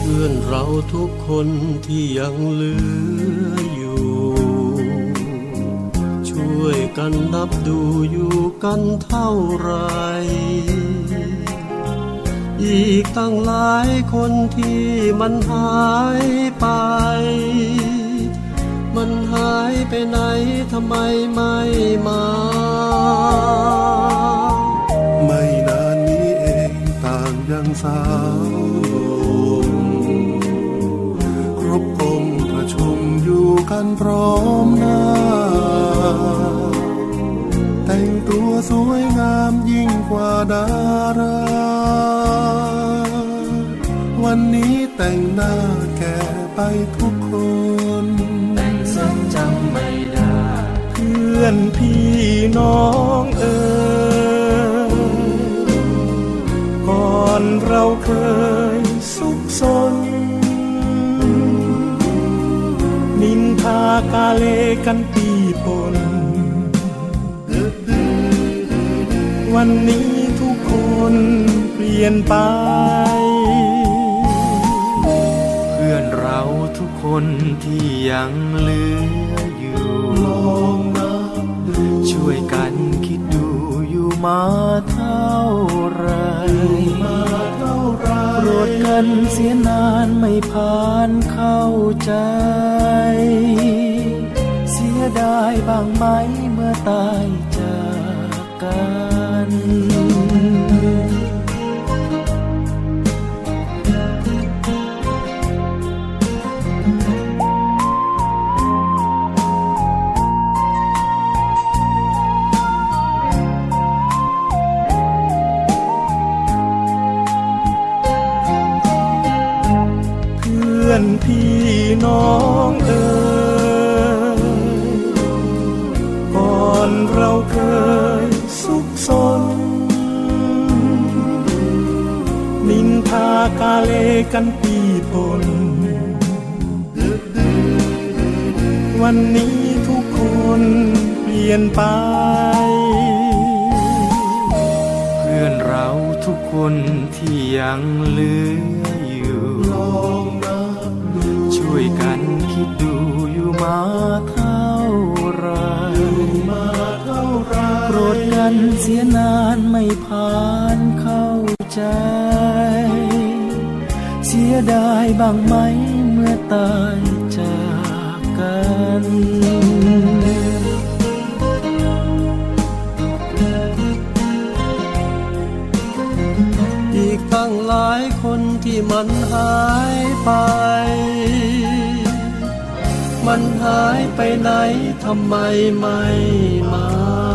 เพื่อนเราทุกคนที่ยังเหลืออยู่ ช่วยกันนับดูอยู่กันเท่าไร อีกตั้งหลายคนที่มันหายไป มันหายไปไหนทำไมไม่มา ไม่นานนี้เองต่างยังสาวหนุ่มครบองค์ประชุมอยู่กันพร้อมหน้า ตัวสวยงามยิ่งกว่าดารา วันนี้แต่งหน้าแก่ไปทุกคนซึ่งจำไม่ได้ เพื่อนพี่น้องเอ๋ยก่อนเราเคยสุขสน นินทากาเลกันปีปน วันนี้ทุกคนเปลี่ยนไป เพื่อนเราทุกคนที่ยังเหลืออยู่ลองนับดูช่วยกันคิดดูอยู่มาเท่าไรมาเท่าไรโปรดกันเสียนานไม่ผ่านเข้าใจ เสียดายบ้างไหมเมื่อตายจากกัน เพื่อนพี่น้องเอ๋ยก่อนเราเคยากาเลกันปีปนวันนี้ทุกคนเปลี่ยนไป เพื่อนเราทุกคนที่ยังเหลืออยู่ช่วยกันคิดดูอยู่มาเท่าไรมาเท่าไรโปรดกันเสียนานไม่ผ่านเข้าใจ สียดายบ้างไหมเมื่อตายจากกันอีกตั้งหลายคนที่มันหายไป มันหายไปไหนทำไมไม่มา